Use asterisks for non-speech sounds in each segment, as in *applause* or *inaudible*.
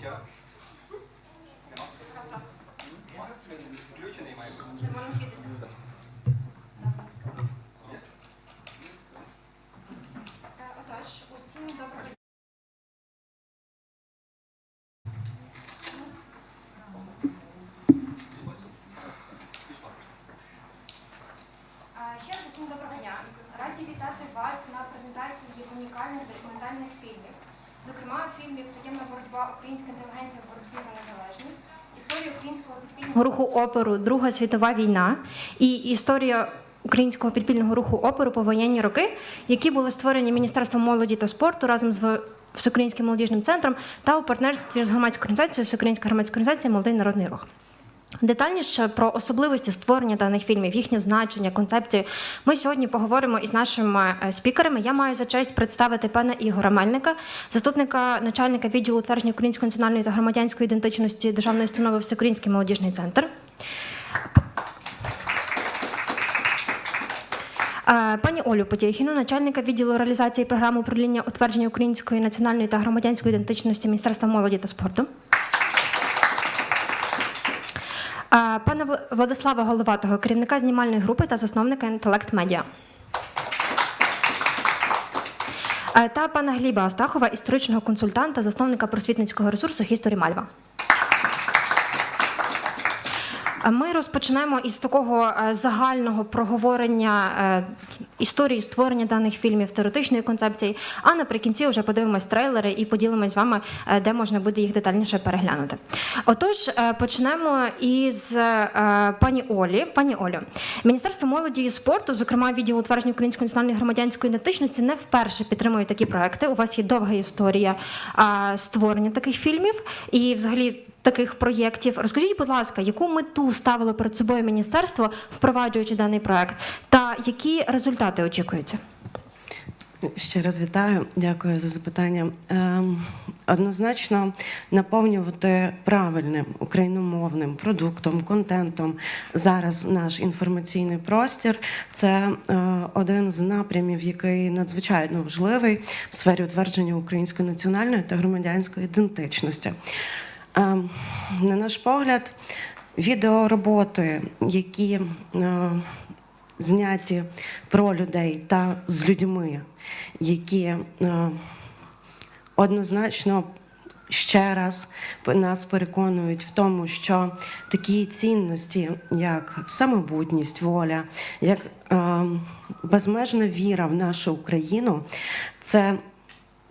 Ще раз. Нема? Включений має бути. Червоно світиться. Отож, усім доброго дня. Пішла. Е, Ще раз усім доброго дня. Раді вітати вас на презентації унікальних документальних фільмів. Зокрема, фільмів Таємна боротьба Українська інтелігенція в боротьбі за незалежність, історія українського підпільного руху оперу Друга світова війна і історія українського підпільного руху оперу повоєнні роки, які були створені Міністерством молоді та спорту разом з Всеукраїнським молодіжним центром та у партнерстві з громадською організацією Всеукраїнська громадська організація Молодий народний рух. Детальніше про особливості створення даних фільмів, їхнє значення, концепцію. Ми сьогодні поговоримо із нашими е, спікерами. Я маю за честь представити пана Ігора Мельника, заступника начальника відділу утвердження української національної та громадянської ідентичності державної установи Всеукраїнський молодіжний центр. Пані Олю Потєхіну, начальника відділу реалізації програми управління утвердження української національної та громадянської ідентичності Міністерства молоді та спорту. Пана Владислава Головатого, керівника знімальної групи та засновника інтелект медіа. Та пана Гліба Астахова, історичного консультанта, засновника просвітницького ресурсу Хісторі Мальва. Ми розпочнемо із такого е, загального проговорення е, історії створення даних фільмів, теоретичної концепції. А наприкінці вже подивимось трейлери і поділимось з вами, е, де можна буде їх детальніше переглянути. Отож, почнемо із пані Олі. Пані Олю, Міністерство молоді і спорту, зокрема відділ утвердження української національної громадянської ідентичності, не вперше підтримує такі проекти. У вас є довга історія створення таких фільмів і, взагалі таких проєктів. Розкажіть, будь ласка, яку мету ставило перед собою міністерство, впроваджуючи даний проект, та які результати очікуються? Ще раз вітаю, дякую за запитання. Ем, однозначно наповнювати правильним україномовним продуктом, контентом зараз наш інформаційний простір це е, один з напрямів, який надзвичайно важливий в сфері утвердження української національної та громадянської ідентичності. Ем, на наш погляд, відеороботи, які е, зняті про людей та з людьми, які е, однозначно ще раз нас переконують в тому, що такі цінності, як самобутність, воля, як е, безмежна віра в нашу Україну, це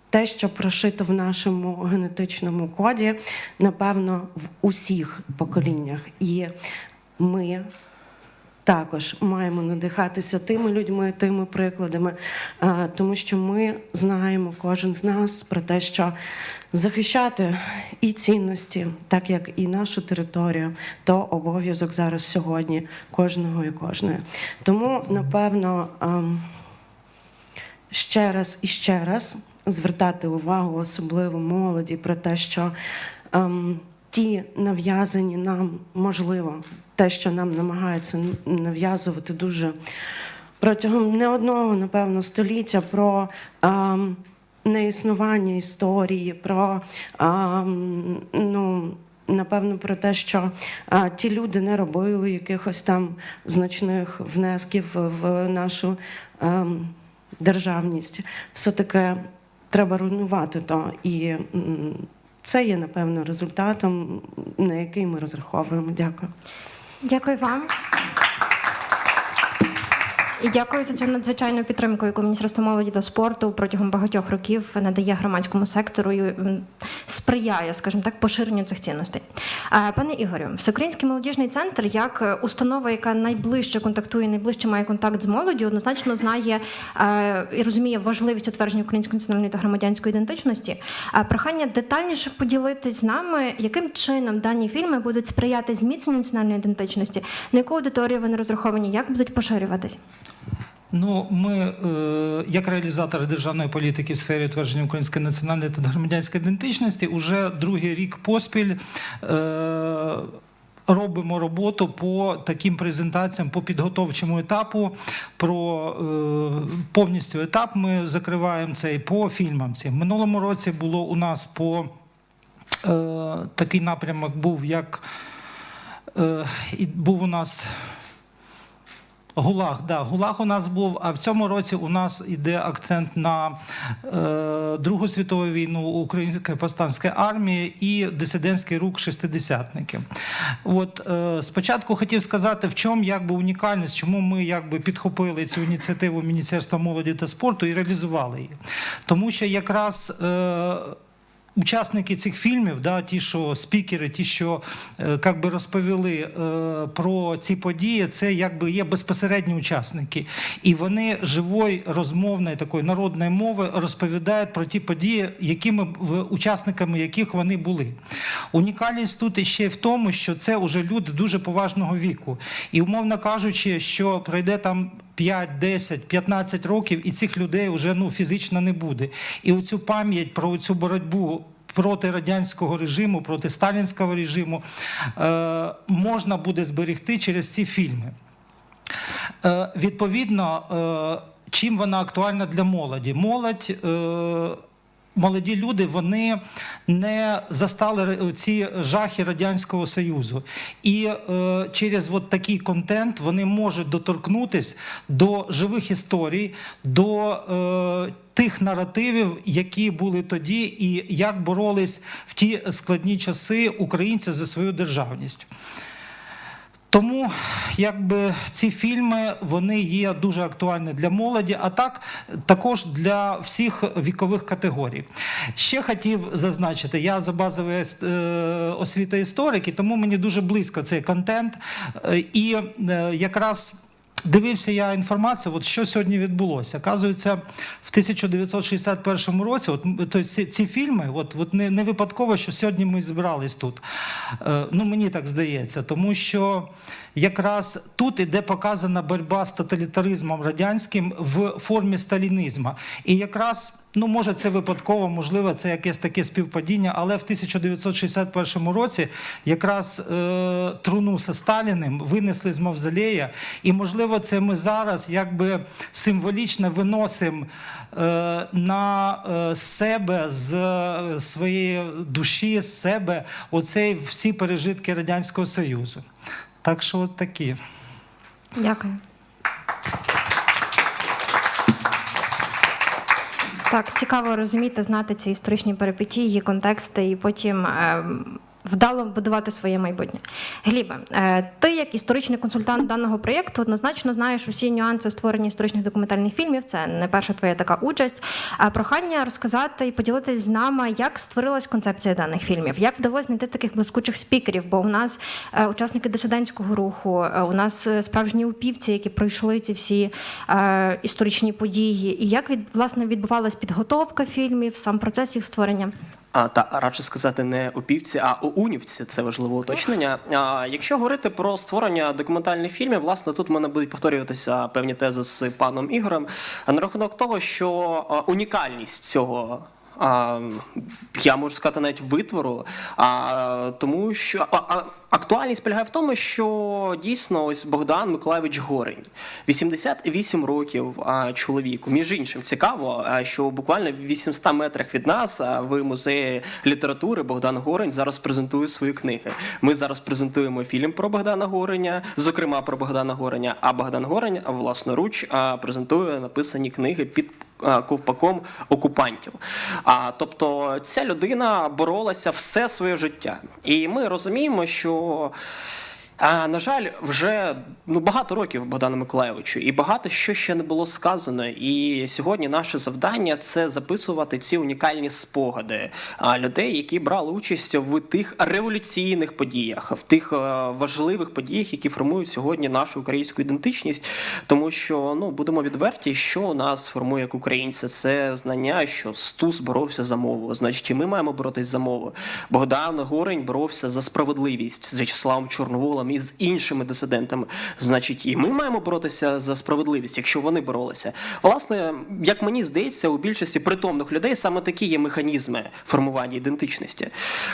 те, що прошито в нашому генетичному коді, напевно, в усіх поколіннях. І ми також маємо надихатися тими людьми, тими прикладами, е, тому що ми знаємо, кожен з нас про те, що захищати і цінності, так як і нашу територію, то обов'язок зараз сьогодні кожного і кожної. Тому, напевно, ем, ще раз і ще раз звертати увагу, особливо молоді, про те, що ем, ті нав'язані нам, можливо, те, що нам намагаються нав'язувати дуже протягом не одного, напевно, століття про ем, неіснування історії, про ем, ну. Напевно, про те, що а, ті люди не робили якихось там значних внесків в нашу ем, державність. Все-таки треба руйнувати то. І це є, напевно, результатом, на який ми розраховуємо. Дякую. Дякую вам. І дякую за цю надзвичайну підтримку, яку Міністерство молоді та спорту протягом багатьох років надає громадському сектору і сприяє, скажімо так, поширенню цих цінностей. Пане Ігорю, Всеукраїнський молодіжний центр, як установа, яка найближче контактує, найближче має контакт з молоддю, однозначно знає і розуміє важливість утвердження української національної та громадянської ідентичності. Прохання детальніше поділитись з нами, яким чином дані фільми будуть сприяти зміцненню національної ідентичності, на яку аудиторію вони розраховані, як будуть поширюватись? Ну, ми, е, як реалізатори державної політики в сфері утвердження української національної та громадянської ідентичності, уже другий рік поспіль. Е, Робимо роботу по таким презентаціям, по підготовчому етапу. Про е, повністю етап ми закриваємо цей по фільмам. В минулому році було у нас по е, такий напрямок був, як е, і був у нас. Гулаг, да, Гулаг у нас був, а в цьому році у нас іде акцент на е, Другу світову війну Української повстанської армії і дисидентський рух шестидесятників. От е, спочатку хотів сказати, в чому якби унікальність, чому ми якби підхопили цю ініціативу Міністерства молоді та спорту і реалізували її. Тому що якраз. Е, Учасники цих фільмів, да, ті, що спікери, ті, що е, як би розповіли е, про ці події, це якби є безпосередні учасники. І вони живою розмовною такої народної мови розповідають про ті події, якими учасниками яких вони були. Унікальність тут ще в тому, що це вже люди дуже поважного віку. І умовно кажучи, що пройде там 5, 10, 15 років, і цих людей вже ну, фізично не буде. І оцю пам'ять про цю боротьбу. Проти радянського режиму, проти сталінського режиму е, можна буде зберегти через ці фільми. Е, відповідно, е, чим вона актуальна для молоді? Молодь. Молоді люди вони не застали ці жахи Радянського Союзу. І е, через от такий контент вони можуть доторкнутись до живих історій, до е, тих наративів, які були тоді, і як боролись в ті складні часи українці за свою державність. Тому якби ці фільми вони є дуже актуальні для молоді, а так також для всіх вікових категорій. Ще хотів зазначити, я за базовою е, освітою історики, тому мені дуже близько цей контент. Е, І е, якраз Дивився я інформацію, от що сьогодні відбулося. Оказується, в 1961 році, от, ці, ці фільми, от, от не, не випадково, що сьогодні ми зібрались тут. Е, ну, мені так здається, тому що якраз тут іде показана боротьба з тоталітаризмом радянським в формі сталінізму. І якраз, ну може, це випадково, можливо, це якесь таке співпадіння, але в 1961 році якраз е, труну зі Сталіним винесли з мавзолея, і можливо, це ми зараз якби символічно виносимо е, на е, себе з е, своєї душі, з себе оцей всі пережитки Радянського Союзу. Так що от такі. Дякую. Так, цікаво розуміти, знати ці історичні перипетії, її контексти і потім ем, вдало будувати своє майбутнє. Глібе, ти як історичний консультант даного проєкту однозначно знаєш усі нюанси створення історичних документальних фільмів. Це не перша твоя така участь. Прохання розказати і поділитись з нами, як створилась концепція даних фільмів, як вдалося знайти таких блискучих спікерів. Бо у нас е, учасники дисидентського руху, е, у нас е, справжні упівці, які пройшли ці всі історичні події. І як від власне відбувалась підготовка фільмів, сам процес їх створення? А, та радше сказати не опівці, а унівці. Це важливе уточнення. А, якщо говорити про створення документальних фільмів, власне, тут в мене будуть повторюватися певні тези з паном Ігорем. На рахунок того, що унікальність цього. Я можу сказати навіть витвору, а, тому що а, актуальність полягає в тому, що дійсно ось Богдан Миколайович Горень, 88 років а, чоловіку. Між іншим, цікаво, що буквально в 800 метрах від нас в музеї літератури Богдан Горень зараз презентує свої книги. Ми зараз презентуємо фільм про Богдана Гореня, зокрема про Богдана Гореня. А Богдан Горень власноруч презентує написані книги під ковпаком окупантів. А тобто ця людина боролася все своє життя, і ми розуміємо, що. А, на жаль, вже ну багато років Богдану Миколаєвичу, і багато що ще не було сказано. І сьогодні наше завдання це записувати ці унікальні спогади людей, які брали участь в тих революційних подіях, в тих е, важливих подіях, які формують сьогодні нашу українську ідентичність. Тому що ну будемо відверті, що нас формує як українця, це знання, що Стус боровся за мову. Значить, і ми маємо боротись за мову. Богдан Горень боровся за справедливість з В'ячеславом Чорноволом і з іншими дисидентами. Значить, і ми маємо боротися за справедливість, якщо вони боролися. Власне, як мені здається, у більшості притомних людей саме такі є механізми формування ідентичності.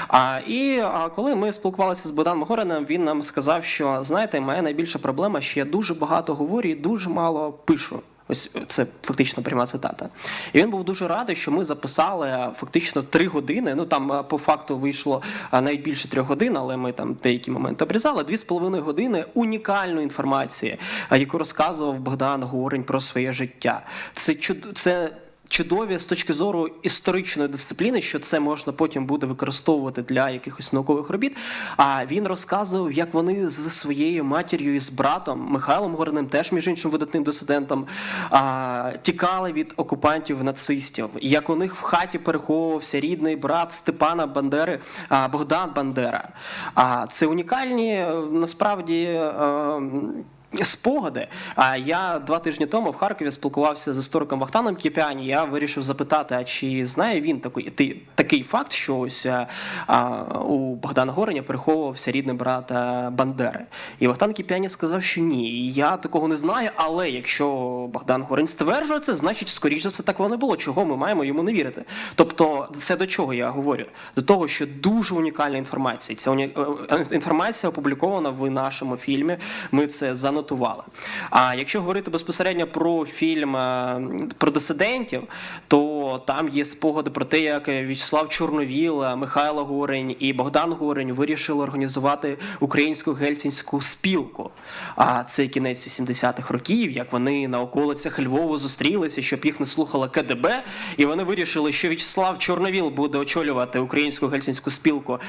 А і а, коли ми спілкувалися з Богданом Горенем, він нам сказав, що знаєте, моя найбільша проблема, що я дуже багато говорю і дуже мало пишу. Ось це фактично пряма цитата. І він був дуже радий, що ми записали е, фактично три години. Ну там е, по факту вийшло найбільше трьох годин, але ми там деякі моменти обрізали. Дві з половиною години унікальної інформації, е, яку розказував Богдан Горень про своє життя. Це чуд... це. Чудові з точки зору історичної дисципліни, що це можна потім буде використовувати для якихось наукових робіт. А він розказував, як вони з своєю матір'ю і з братом Михайлом Горним, теж між іншим видатним дисидентом, а, тікали від окупантів нацистів. Як у них в хаті переховувався рідний брат Степана Бандери, а, Богдан Бандера. А це унікальні е, насправді. е, Спогади. А я два тижні тому в Харкові спілкувався з істориком Вахтаном Кіпіані. Я вирішив запитати, а чи знає він такий, ти- такий факт, що ось а, а, у Богдана Гореня переховувався рідний брат Бандери. І Вахтан Кіпіані сказав, що ні. Я такого не знаю, але якщо Богдан Горень стверджує це, значить, скоріше за все так воно було. Чого ми маємо йому не вірити? Тобто, це до чого я говорю? До того, що дуже унікальна інформація. Ця е, інформація опублікована в нашому фільмі. Ми це занотували. А якщо говорити безпосередньо про фільм е, про дисидентів, то там є спогади про те, як В'ячеслав Чорновіл, е, Михайло Горень і Богдан Горень вирішили організувати українську гельсінську спілку. А це кінець 80-х років, як вони на околицях Львову зустрілися, щоб їх не слухала КДБ, і вони вирішили, що В'ячеслав Чорновіл буде очолювати українську гельсінську спілку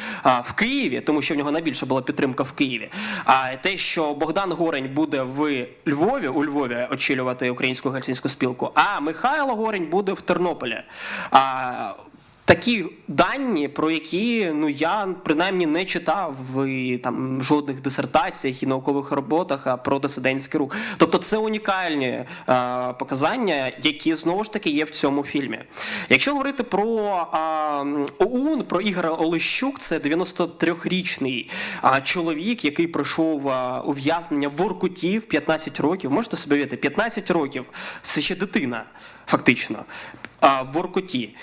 в Києві, тому що в нього найбільша була підтримка в Києві. А те, що Богдан Горень буде в Львові, у Львові очолювати українську гельсінську спілку, а Михайло Горень буде в Тернополі. А, Такі дані, про які ну я принаймні не читав в там жодних дисертаціях і наукових роботах а, про дисидентський рух. Тобто це унікальні е, показання, які знову ж таки є в цьому фільмі. Якщо говорити про е, ОУН, про Ігоря Олещук, це 93-річний а, чоловік, який пройшов а, ув'язнення в Воркуті в 15 років. Можете собі уявити, 15 років це ще дитина, фактично. В Оркуті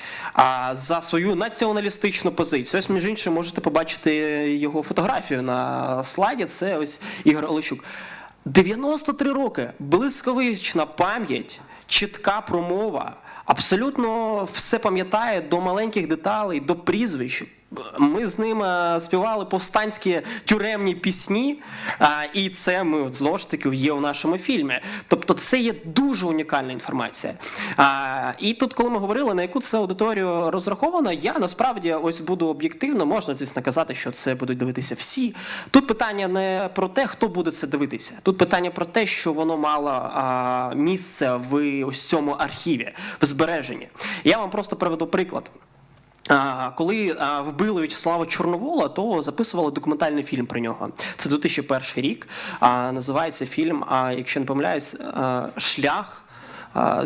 за свою націоналістичну позицію. Ось, між іншим, можете побачити його фотографію на слайді. Це ось Ігор Олещук. 93 роки, блискавична пам'ять, чітка промова, абсолютно все пам'ятає до маленьких деталей, до прізвищ. Ми з ним співали повстанські тюремні пісні, і це ми знову ж таки є у нашому фільмі. Тобто, це є дуже унікальна інформація. І тут, коли ми говорили, на яку це аудиторію розраховано, я насправді ось буду об'єктивно, можна, звісно, казати, що це будуть дивитися всі. Тут питання не про те, хто буде це дивитися. Тут питання про те, що воно мало місце в ось цьому архіві, в збереженні. Я вам просто приведу приклад. Коли вбили В'ячеслава Чорновола, то записували документальний фільм про нього. Це 2001 рік. Називається фільм, якщо не помиляюсь, Шлях.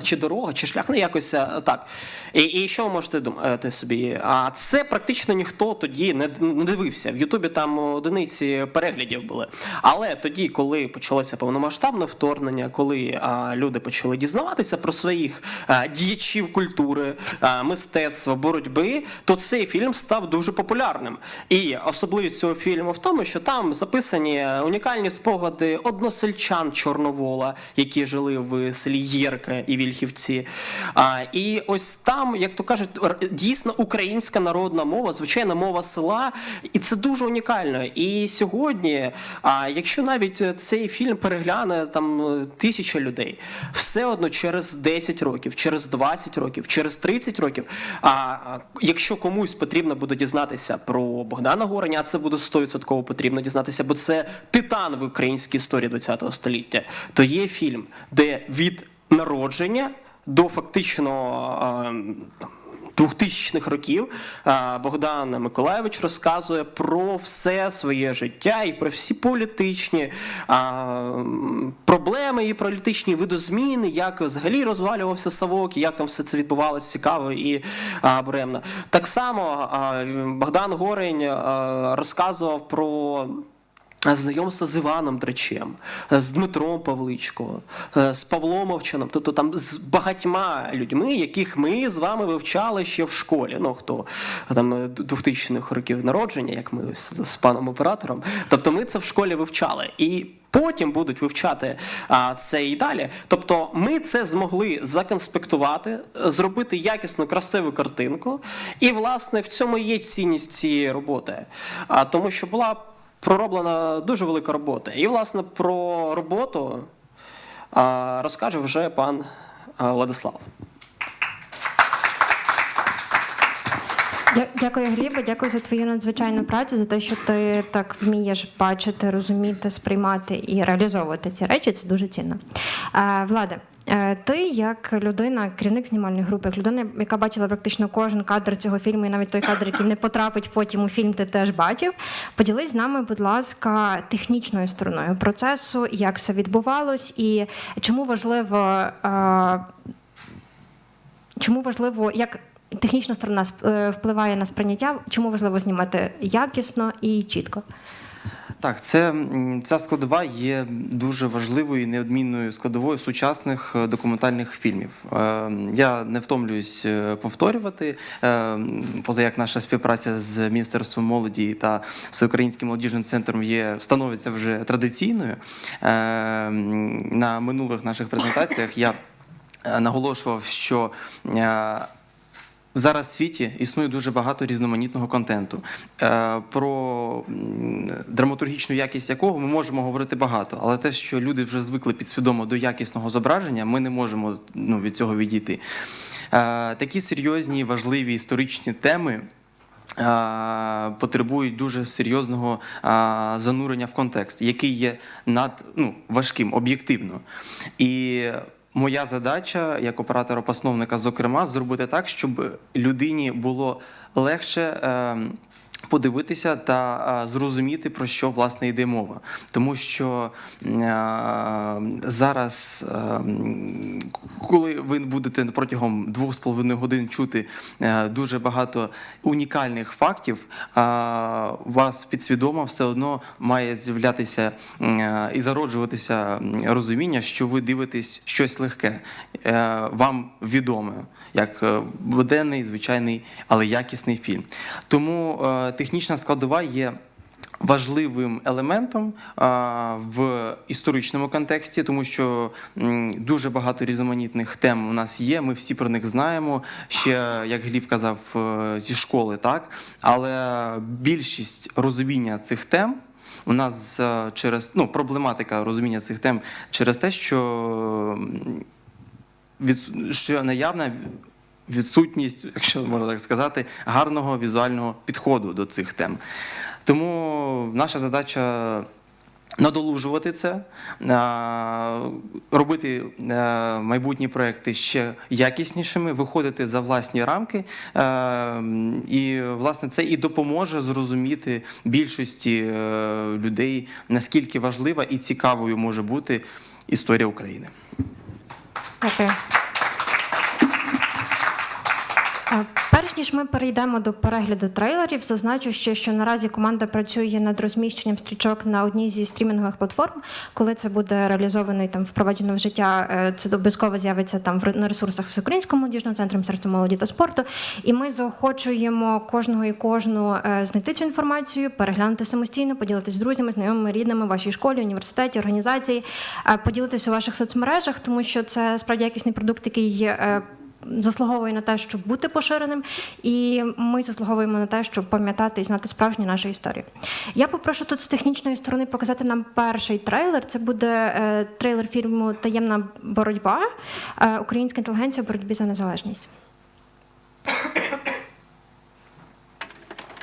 Чи дорога, чи шлях, ну якось так. І, і що ви можете думати собі? А це практично ніхто тоді не, дивився. В Ютубі там одиниці переглядів були. Але тоді, коли почалося повномасштабне вторгнення, коли а, люди почали дізнаватися про своїх а, діячів культури, а, мистецтва, боротьби, то цей фільм став дуже популярним. І особливість цього фільму в тому, що там записані унікальні спогади односельчан Чорновола, які жили в селі Єрка і Вільхівці. А, і ось там, як то кажуть, дійсно українська народна мова, звичайна мова села, і це дуже унікально. І сьогодні, а, якщо навіть цей фільм перегляне там е, тисяча людей, все одно через 10 років, через 20 років, через 30 років. А якщо комусь потрібно буде дізнатися про Богдана Гореня, це буде 100% потрібно дізнатися, бо це титан в українській історії ХХ століття, то є фільм, де від народження до фактично там, 2000-х років Богдан Миколаєвич розказує про все своє життя і про всі політичні проблеми, і політичні видозміни, як взагалі розвалювався Савок, і як там все це відбувалося цікаво і буремно. Так само Богдан Горень розказував про. Знайомство з Іваном Дречем, з Дмитром Павличко, е, з Павлом Овчаном, тобто там з багатьма людьми, яких ми з вами вивчали ще в школі. Ну хто там 2000-х років народження, як ми з, з паном оператором. Тобто ми це в школі вивчали. І потім будуть вивчати а, це і далі. Тобто, ми це змогли законспектувати, зробити якісну, красиву картинку. І, власне, в цьому є цінність цієї роботи. А тому, що була пророблена дуже велика робота. І, власне, про роботу розкаже вже пан Владислав. Дякую, Глібе, дякую за твою надзвичайну працю, за те, що ти так вмієш бачити, розуміти, сприймати і реалізовувати ці речі. Це дуже цінно. Е, Владе, е, ти як людина, керівник знімальної групи, як людина, яка бачила практично кожен кадр цього фільму, і навіть той кадр, який не потрапить потім у фільм, ти теж бачив. Поділись з нами, будь ласка, технічною стороною процесу, як все відбувалось, і чому важливо. е, Чому важливо, як технічна сторона е, впливає на сприйняття? Чому важливо знімати якісно і чітко? Так, це ця складова є дуже важливою і неодмінною складовою сучасних е, документальних фільмів. Е, Я не втомлююсь повторювати, поза як наша співпраця з Міністерством молоді та Всеукраїнським молодіжним центром є становиться вже традиційною. На минулих наших презентаціях я наголошував, що Зараз в світі існує дуже багато різноманітного контенту, е, про драматургічну якість якого ми можемо говорити багато, але те, що люди вже звикли підсвідомо до якісного зображення, ми не можемо ну, від цього відійти. Е, Такі серйозні, важливі історичні теми. е, Потребують дуже серйозного занурення в контекст, який є над ну, важким об'єктивно. І моя задача як оператора-постановника, зокрема, зробити так, щоб людині було легше. Подивитися та зрозуміти, про що власне йде мова. Тому що зараз, коли ви будете протягом двох з половиною годин чути е, дуже багато унікальних фактів, вас підсвідомо все одно має з'являтися і зароджуватися розуміння, що ви дивитесь щось легке, е, вам відоме, як е, буденний, звичайний, але якісний фільм. Тому е, технічна складова є. Важливим елементом а, в історичному контексті, тому що дуже багато різноманітних тем у нас є. Ми всі про них знаємо. Ще як Гліб казав е, зі школи, так але більшість розуміння цих тем у нас е, через ну проблематика розуміння цих тем через те, що від, що наявна відсутність, якщо можна так сказати, гарного візуального підходу до цих тем. Тому наша задача. Надолужувати це, робити е, майбутні проекти ще якіснішими, виходити за власні рамки. Е, І, власне, це і допоможе зрозуміти більшості е, людей, наскільки важлива і цікавою може бути історія України. Дякую. Е, Ніж ми перейдемо до перегляду трейлерів, зазначу ще, що наразі команда працює над розміщенням стрічок на одній зі стрімінгових платформ. Коли це буде реалізовано і там впроваджено в життя, е, це обов'язково з'явиться там на ресурсах Всеукраїнського молодіжного центру Міністерства молоді та спорту. І ми заохочуємо кожного і кожну е, знайти цю інформацію, переглянути самостійно, поділитися з друзями, знайомими, рідними вашій школі, університеті, організації, е, поділитися у ваших соцмережах, тому що це справді якісний продукт, який заслуговує на те, щоб бути поширеним, і ми заслуговуємо на те, щоб пам'ятати і знати справжню нашу історію. Я попрошу тут з технічної сторони показати нам перший трейлер. Це буде е, трейлер фільму Таємна боротьба е, Українська інтелігенція в боротьбі за незалежність.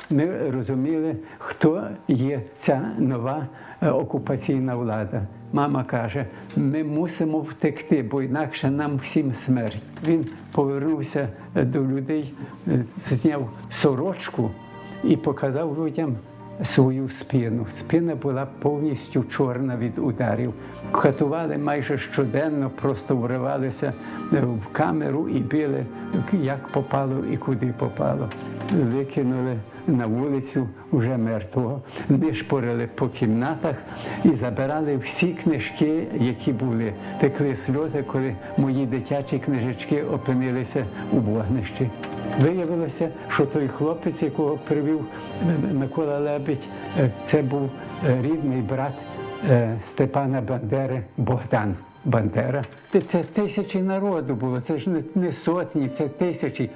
ми розуміли, хто є ця нова е, окупаційна влада. Мама каже: ми мусимо втекти, бо інакше нам всім смерть. Він повернувся е, до людей, е, зняв сорочку і показав людям свою спину. Спина була повністю чорна від ударів. Катували майже щоденно, просто вривалися е, в камеру і били, як попало і куди попало. Викинули на вулицю вже мертвого. Нишпорили по кімнатах і забирали всі книжки, які були. Текли сльози, коли мої дитячі книжечки опинилися у вогнищі. Виявилося, що той хлопець, якого привів Микола Лебедь, е, це був е, рідний брат е, Степана Бандери Богдан Бандера. Це- тисячі народу було, це ж не сотні, це тисячі.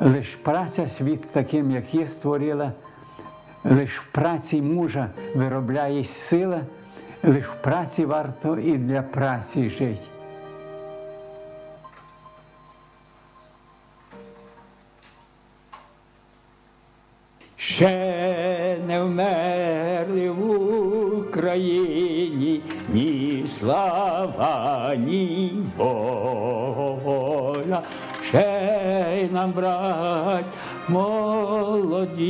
Лиш праця світ таким, як є, створила, лиш в праці мужа виробляє сила, лиш в праці варто і для праці жити. Ще не вмерли в Україні ні слава, ні воля. Ще нам, брать, молодії,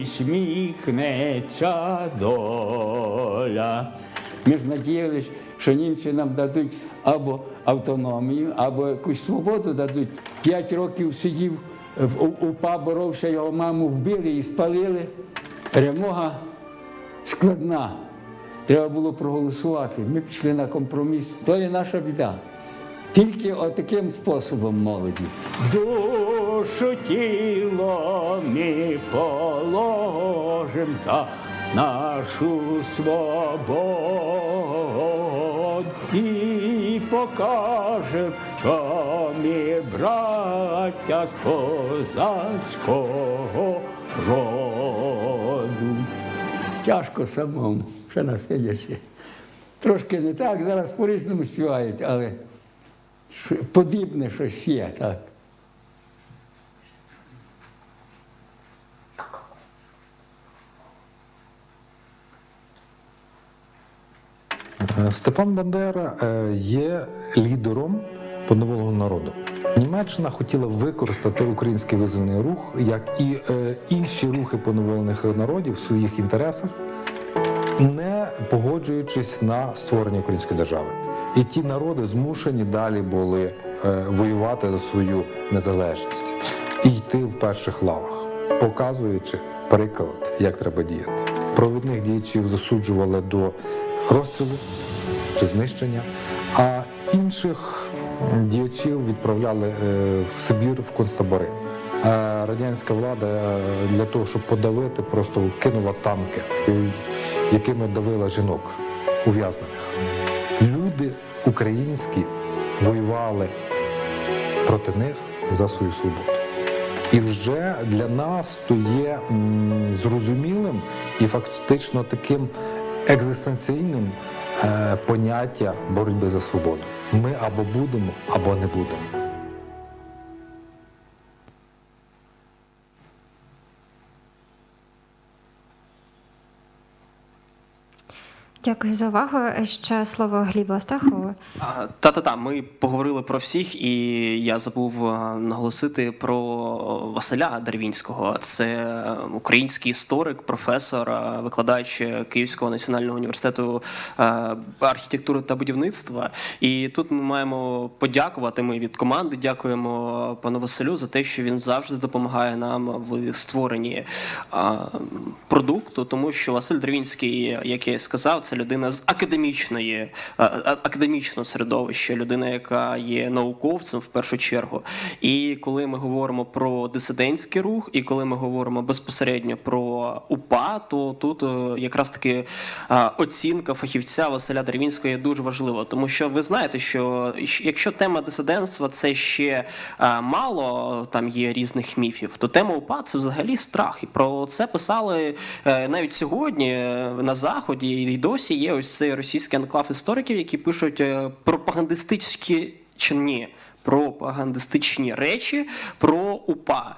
усміхнеться доля. Ми ж надіялись, що німці нам дадуть або автономію, або якусь свободу дадуть. П'ять років сидів в УПА, боровся, його маму вбили і спалили. Перемога складна. Треба було проголосувати. Ми пішли на компроміс. То є наша біда. Тільки отаким способом молоді. Душу тіло ми положим за нашу свободу і покажем, що ми браття з козацького роду. Тяжко самому, ще насидячи. Трошки не так, зараз по-різному співають, але подібне щось є, так. Е, Степан Бандера е, є лідером поневоленого народу. Німеччина хотіла використати український визвольний рух, як і е, інші рухи поневолених народів в своїх інтересах, не погоджуючись на створення української держави. І ті народи змушені далі були е, воювати за свою незалежність і йти в перших лавах, показуючи приклад, як треба діяти. Провідних діячів засуджували до розстрілу чи знищення, а інших діячів відправляли е, в Сибір в концтабори. Радянська влада е, для того, щоб подавити, просто кинула танки, якими давила жінок ув'язнених. Люди українські воювали проти них за свою свободу. І вже для нас то є зрозумілим і фактично таким екзистенційним е, поняття боротьби за свободу. Ми або будемо, або не будемо. Дякую за увагу. Ще слово Глібу Астахову. А, Та-та-та, ми поговорили про всіх, і я забув наголосити про Василя Дервінського. Це український історик, професор, викладач Київського національного університету архітектури та будівництва. І тут ми маємо подякувати. Ми від команди дякуємо пану Василю за те, що він завжди допомагає нам в створенні продукту, тому що Василь Дервінський, як я сказав, це людина з академічної а, а- академічного середовища, людина, яка є науковцем в першу чергу. І коли ми говоримо про дисидентський рух, і коли ми говоримо безпосередньо про УПА, то тут е, якраз таки е, оцінка фахівця Василя Деревінського є дуже важлива, тому що ви знаєте, що якщо тема дисидентства це ще е, мало, там є різних міфів, то тема УПА це взагалі страх. І про це писали е, навіть сьогодні е, на заході, і досі є ось цей російський анклав істориків, які пишуть е, пропагандистичні чи ні. Пропагандистичні речі про УПА.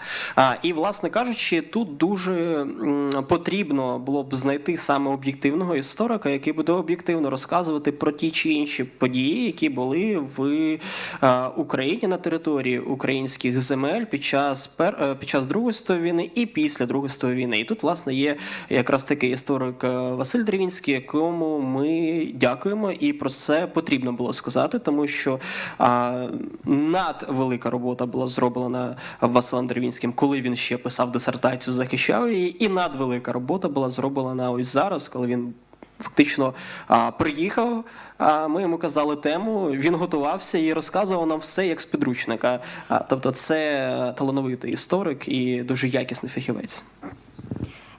І, власне кажучи, тут дуже потрібно було б знайти саме об'єктивного історика, який буде об'єктивно розказувати про ті чи інші події, які були в Україні на території українських земель під час пер, е, під час Другої світової війни і після Другої світової війни. І тут, власне, є якраз такий історик е, Василь Древінський, якому ми дякуємо, і про це потрібно було сказати, тому що надвелика робота була зроблена Василем Дервінським, коли він ще писав дисертацію, захищав її, і надвелика робота була зроблена ось зараз, коли він. Фактично а, приїхав, а, ми йому казали тему, він готувався і розказував нам все як з підручника. А, тобто, це талановитий історик і дуже якісний фахівець.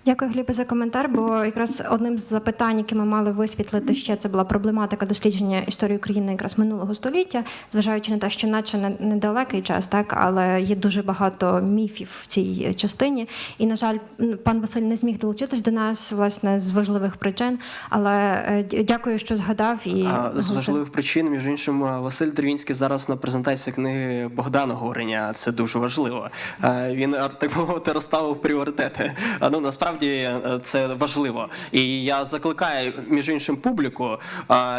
Дякую, Глібе, за коментар. Бо якраз одним з запитань, які ми мали висвітлити ще, це була проблематика дослідження історії України якраз минулого століття, зважаючи на те, що наче недалекий час, так але є дуже багато міфів в цій частині. І на жаль, пан Василь не зміг долучитись до нас власне з важливих причин. Але е, дякую, що згадав і А, з важливих причин, між іншим, Василь Дервінський зараз на презентації книги Богдана Гореня. Це дуже важливо. Він а, так би мовити розставив пріоритети. А, Ну насправді е, це важливо. І я закликаю між іншим публіку.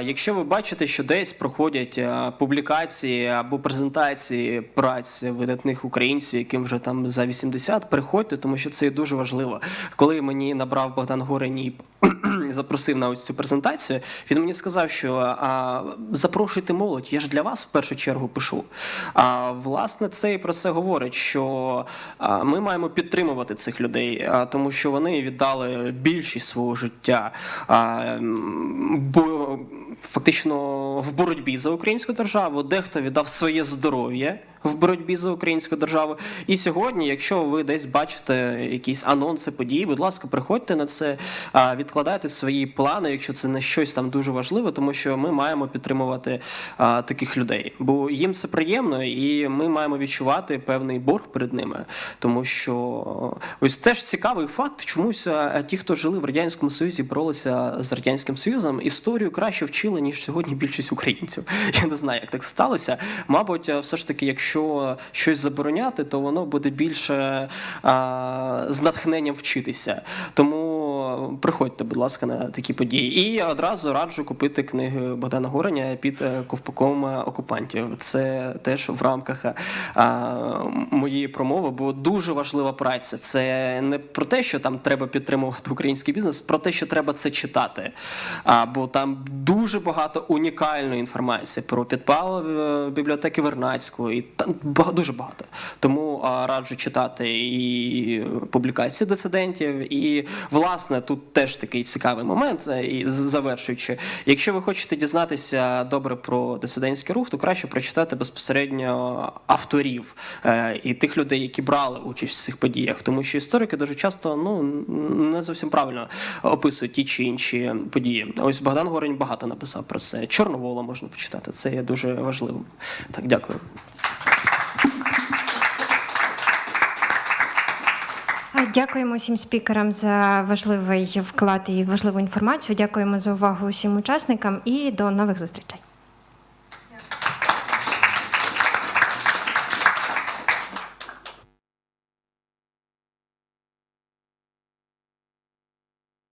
Якщо ви бачите, що десь проходять публікації або презентації праць видатних українців, яким вже там за 80, приходьте, тому що це дуже важливо. Коли мені набрав Богдан Горень і запросив на ось цю презентацію, він мені сказав, що а, запрошуйте молодь, я ж для вас в першу чергу пишу. А власне це і про це говорить, що а, ми маємо підтримувати цих людей, а, тому що вони віддали більшість свого життя. А, бо фактично в боротьбі за українську державу, дехто віддав своє здоров'я. В боротьбі за українську державу. І сьогодні, якщо ви десь бачите якісь анонси подій, будь ласка, приходьте на це, відкладайте свої плани, якщо це не щось там дуже важливе, тому що ми маємо підтримувати таких людей. Бо їм це приємно, і ми маємо відчувати певний борг перед ними. Тому що ось теж цікавий факт, чомусь ті, хто жили в радянському союзі, боролися з радянським союзом, історію краще вчили ніж сьогодні більшість українців. *laughs* Я не знаю, як так сталося. Мабуть, все ж таки, якщо щось забороняти, то воно буде більше а, з натхненням вчитися. Тому приходьте, будь ласка, на такі події. І одразу раджу купити книги Богдана Гореня під е, ковпаком е, окупантів. Це теж в рамках е, моєї промови, бо дуже важлива праця. Це не про те, що там треба підтримувати український бізнес, про те, що треба це читати. А, бо там дуже багато унікальної інформації про підпал бібліотеки Вернацького і там дуже багато. Тому раджу читати і публікації дисидентів. І власне тут теж такий цікавий момент. е, І завершуючи, якщо ви хочете дізнатися добре про дисидентський рух, то краще прочитати безпосередньо авторів е, і тих людей, які брали участь в цих подіях, тому що історики дуже часто ну не зовсім правильно описують ті чи інші події. Ось Богдан Горень багато написав про це. Чорновола можна почитати. Це є дуже важливим. Так, дякую. Дякуємо всім спікерам за важливий вклад і важливу інформацію. Дякуємо за увагу всім учасникам і до нових зустрічей.